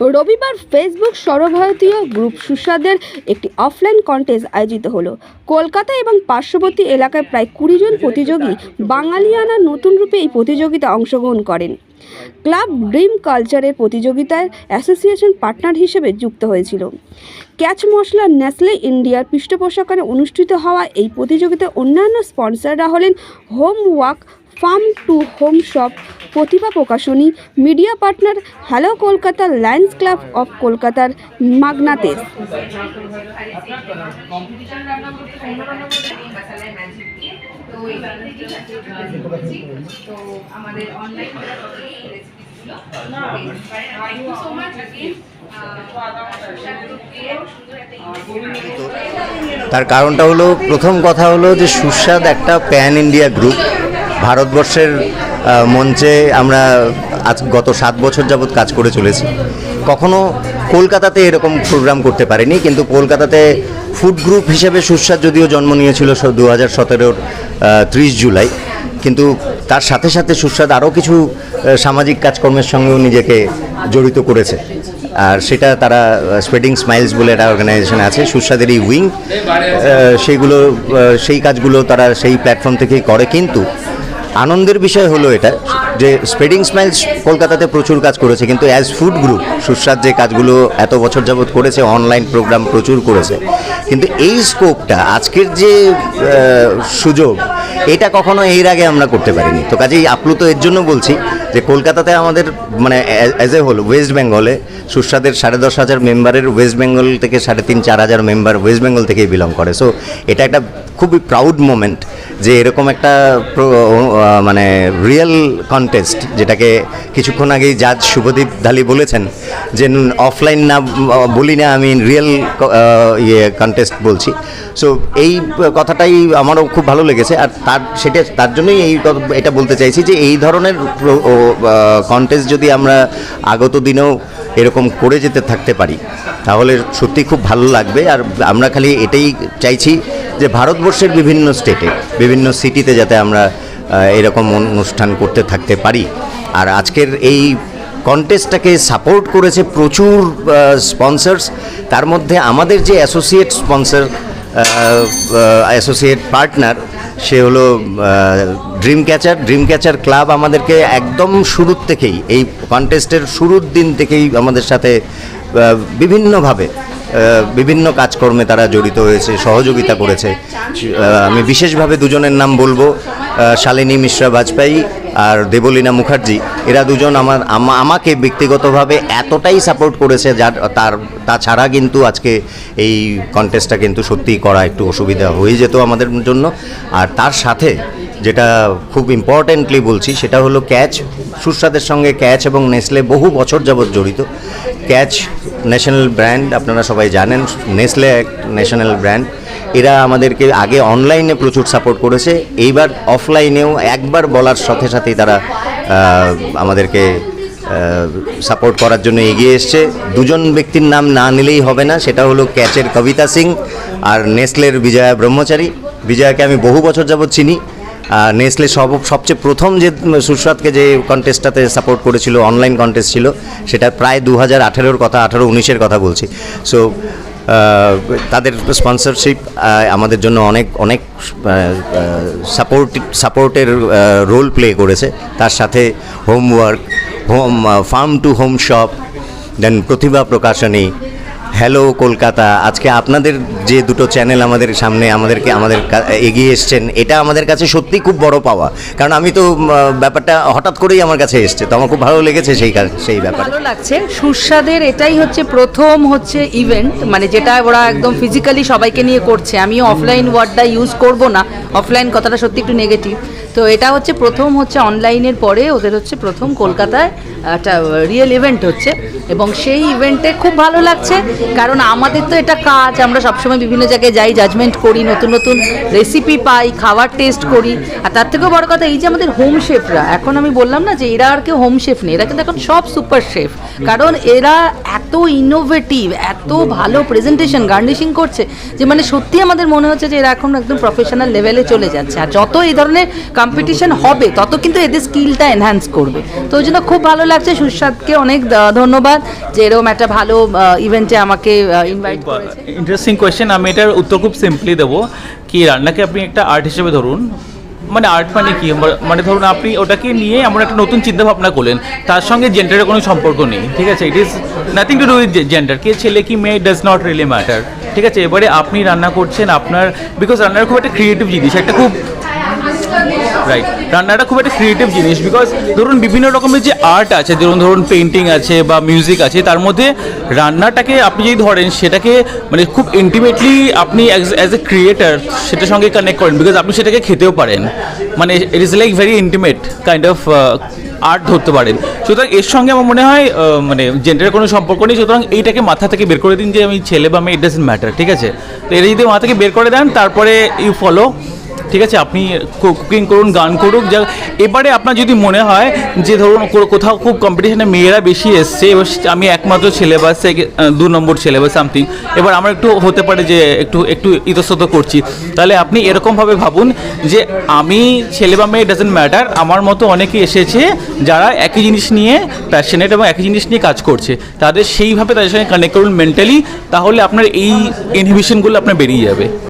রবিবার ফেসবুক সর্বভারতীয় গ্রুপ সুস্বাদের একটি অফলাইন কন্টেস্ট আয়োজিত হলো। কলকাতা এবং পার্শ্ববর্তী এলাকায় প্রায় কুড়ি জন প্রতিযোগী বাঙালিয়ানা নতুন রূপে এই প্রতিযোগিতা অংশগ্রহণ করেন। ক্লাব ড্রিম কালচারের প্রতিযোগিতায় অ্যাসোসিয়েশন পার্টনার হিসেবে যুক্ত হয়েছিল। ক্যাচ মশলা নেসলে ইন্ডিয়ার পৃষ্ঠপোষকতায় অনুষ্ঠিত হওয়া এই প্রতিযোগিতায় অন্যান্য স্পন্সররা হলেন home walk farm to home shop, Pratibha Prakashani, media partner, hello Kolkata, lions club of কলকাতার মাগনাতেস কম্পিটিশন রান্না করতে অন্য রান্না করতে এই মশালায় ম্যাজিক দিয়ে তো এই বাঙালি তো আমাদের online thank you so much again তার কারণটা হলো, প্রথম কথা হলো যে সুস্বাদ একটা প্যান ইন্ডিয়া গ্রুপ ভারতবর্ষের মঞ্চে আমরা আজ গত সাত বছর যাবৎ কাজ করে চলেছি। কখনো কলকাতাতে এরকম প্রোগ্রাম করতে পারিনি, কিন্তু কলকাতাতে ফুড গ্রুপ হিসেবে সুস্বাদ যদিও জন্ম নিয়েছিল দু হাজার সতেরোর ত্রিশ জুলাই, কিন্তু তার সাথে সাথে সুস্বাদ আরও কিছু সামাজিক কাজকর্মের সঙ্গেও নিজেকে জড়িত করেছে। আর সেটা তারা স্প্রেডিং স্মাইলস বলে একটা অর্গানাইজেশন আছে, সুস্বাদের এই উইং সেইগুলো সেই কাজগুলো তারা সেই প্ল্যাটফর্ম থেকেই করে, কিন্তু আনন্দের বিষয় হলো এটা, যে স্প্রেডিং স্মাইলস কলকাতাতে প্রচুর কাজ করেছে, কিন্তু অ্যাজ ফুড গ্রুপ সুস্বাদ যে কাজগুলো এত বছর যাবৎ করেছে অনলাইন প্রোগ্রাম প্রচুর করেছে। কিন্তু এই স্কোপটা আজকের যে সুযোগ, এটা কখনো এর আগে আমরা করতে পারিনি। তো কাজেই আপ্লুত এর জন্য বলছি যে কলকাতাতে আমাদের মানে অ্যাজ এ হোল ওয়েস্ট বেঙ্গলে সুস্বাদের সাড়ে দশ হাজার মেম্বারের ওয়েস্ট বেঙ্গল থেকে সাড়ে তিন, চার হাজার মেম্বার ওয়েস্ট বেঙ্গল থেকেই বিলং করে। সো এটা একটা খুবই প্রাউড মোমেন্ট যে এরকম একটা মানে রিয়েল কন্টেস্ট যেটাকে কিছুক্ষণ আগেই জাজ শুভদীপ ধালি বলেছেন যে অফলাইন না বলি না, আমি রিয়েল ইয়ে কন্টেস্ট বলছি। সো এই কথাটাই আমারও খুব ভালো লেগেছে। আর তার, সেটা, তার জন্যই এই এটা বলতে চাইছি যে, এই ধরনের কন্টেস্ট যদি আমরা আগত দিনেও এরকম করে যেতে থাকতে পারি, তাহলে সত্যি খুব ভালো লাগবে। আর আমরা খালি এটাই চাইছি যে, ভারতবর্ষের বিভিন্ন স্টেটে বিভিন্ন সিটিতে যাতে আমরা এরকম অনুষ্ঠান করতে থাকতে পারি। আর আজকের এই কন্টেস্টটাকে সাপোর্ট করেছে প্রচুর স্পন্সর্স তার মধ্যে আমাদের যে অ্যাসোসিয়েট স্পন্সর অ্যাসোসিয়েট পার্টনার সে হলো dream catcher dream catcher club আমাদেরকে একদম শুরুর থেকেই, এই কন্টেস্টের শুরুর দিন থেকেই আমাদের সাথে বিভিন্নভাবে বিভিন্ন কাজকর্মে তারা জড়িত হয়েছে, সহযোগিতা করেছে। আমি বিশেষভাবে দুজনের নাম বলব শালিনী মিশ্রা বাজপেয়ী আর দেবলীনা মুখার্জি। এরা দুজন আমার আমাকে ব্যক্তিগতভাবে এতটাই সাপোর্ট করেছে যার, তার, তাছাড়া কিন্তু আজকে এই কন্টেস্টটা কিন্তু সত্যিই করা একটু অসুবিধা হয়ে যেত আমাদের জন্য। আর তার সাথে যেটা খুব ইম্পর্টেন্টলি বলছি, সেটা হলো ক্যাচ। সুস্বাদের সঙ্গে ক্যাচ এবং নেসলে বহু বছর যাবৎ জড়িত। ক্যাচ ন্যাশনাল ব্র্যান্ড, আপনারা সবাই জানেন, নেসলে এক ন্যাশনাল ব্র্যান্ড। এরা আমাদেরকে আগে অনলাইনে প্রচুর সাপোর্ট করেছে, এইবার অফলাইনেও একবার বলার সাথে সাথেই তারা আমাদেরকে সাপোর্ট করার জন্য এগিয়ে এসছে। দুজন ব্যক্তির নাম না নিলেই হবে না, সেটা হলো ক্যাচের কবিতা সিং আর নেসলের বিজয়া ব্রহ্মচারী। বিজয়াকে আমি বহু বছর যাবৎ চিনি। নেসলে সব সবচেয়ে প্রথম যে সুস্বাদকে যে কন্টেস্টটাতে সাপোর্ট করেছিল অনলাইন কন্টেস্ট ছিল, সেটা প্রায় দু হাজার আঠেরোর কথা আঠারো উনিশের কথা বলছি। সো তাদের স্পন্সরশিপ আমাদের জন্য অনেক অনেক সাপোর্ট সাপোর্টের রোল প্লে করেছে। তার সাথে homework home farm to home shop then Pratibha Prakashani hello Kolkata আজকে আপনাদের যে দুটো চ্যানেল আমাদের সামনে, আমাদেরকে, আমাদের এগিয়ে এসছেন, এটা আমাদের কাছে সত্যি খুব বড় পাওয়া। কারণ আমি তো ব্যাপারটা হঠাৎ করেই আমার কাছে এসছে, তো আমার খুব ভালো লেগেছে সেই সেই ব্যাপারে। ভালো লাগছে। সুস্বাদের এটাই হচ্ছে প্রথম হচ্ছে ইভেন্ট মানে যেটা ওরা একদম ফিজিক্যালি সবাইকে নিয়ে করছে। আমি অফলাইন ওয়ার্ডটা ইউজ করব না। অফলাইন কথাটা সত্যি একটু নেগেটিভ তো এটা হচ্ছে প্রথম হচ্ছে অনলাইনের পরে ওদের হচ্ছে প্রথম কলকাতায় একটা রিয়েল ইভেন্ট হচ্ছে। এবং সেই ইভেন্টে খুব ভালো লাগছে কারণ আমাদের তো এটা কাজ আমরা সবসময় বিভিন্ন জায়গায় যাই জাজমেন্ট করি নতুন নতুন রেসিপি পাই খাবার টেস্ট করি আর তার থেকেও বড় কথা এই যে আমাদের হোম শেফরা এখন আমি বললাম না যে এরা আর কেউ হোম শেফ নেই এরা কিন্তু এখন সব সুপার শেফ কারণ এরা এত ইনোভেটিভ এত ভালো প্রেজেন্টেশন গার্নিশিং করছে যে মানে সত্যি আমাদের মনে হচ্ছে যে এরা এখন একদম প্রফেশনাল লেভেলে চলে যাচ্ছে আর যত এই ধরনের কম্পিটিশন হবে তত কিন্তু এদের স্কিলটা এনহ্যান্স করবে তো ওই জন্য খুব ভালো লাগছে সুস্বাদকে অনেক আহ, ধন্যবাদ যে এরকম একটা ভালো ইভেন্টে আমাকে ইনভাইট করেছে। ইন্টারেস্টিং কোয়েশ্চেন আমি এটার উত্তর খুব সিম্পলি দেবো কি রান্নাকে আপনি একটা আর্ট হিসেবে ধরুন। মানে আর্ট মানে কি? মানে ধরুন আপনি ওটাকে নিয়ে এমন একটা নতুন চিন্তা ভাবনা করলেন। তার সঙ্গে জেন্ডারের কোনো সম্পর্ক নেই ঠিক আছে? It is nothing to do with gender কে ছেলে কি মেয়ে ডাজ নট রিয়েলি ম্যাটার ঠিক আছে? এবারে আপনি রান্না করছেন আপনার বিকজ রান্নার খুব একটা ক্রিয়েটিভ জিনিস একটা খুব রাইট রান্নাটা খুব একটা ক্রিয়েটিভ জিনিস বিকজ ধরুন বিভিন্ন রকমের যে আর্ট আছে ধরুন ধরুন পেন্টিং আছে বা মিউজিক আছে, তার মধ্যে রান্নাটাকে আপনি যদি ধরেন, সেটাকে মানে খুব ইন্টিমেটলি আপনি অ্যাজ এ ক্রিয়েটার সেটার সঙ্গে কানেক্ট করেন বিকজ আপনি সেটাকে খেতেও পারেন। মানে it is like very intimate kind of art ধরতে পারেন। সুতরাং এর সঙ্গে আমার মনে হয় মানে জেন্ডারের কোনো সম্পর্ক নেই, সুতরাং এইটাকে মাথা থেকে বের করে দিন যে আমি ছেলে বা মেয়ে ইট ডাজেন্ট ম্যাটার ঠিক আছে? তো এটা যদি মাথা থেকে বের করে দেন, তারপরে ইউ ফলো ঠিক আছে আপনি কুকিং করুন গান করুক যা এবারে আপনার যদি মনে হয় যে ধরুন কোথাও খুব কম্পিটিশানে মেয়েরা বেশি এসছে এবার আমি একমাত্র ছেলে বা সে- আহ, দু নম্বর ছেলে বা সামথিং এবার আমার একটু হতে পারে যে একটু একটু ইতস্তত করছি। তাহলে আপনি এরকমভাবে ভাবুন যে আমি ছেলে বা মেয়ে ডাজেন্ট ম্যাটার আমার মতো অনেকে এসেছে যারা একই জিনিস নিয়ে প্যাশনেট এবং একই জিনিস নিয়ে কাজ করছে। তাদের সেইভাবে তাদের সঙ্গে কানেক্ট করুন মেন্টালি তাহলে আপনার এই ইনহিবিশনগুলো আপনার বেরিয়ে যাবে।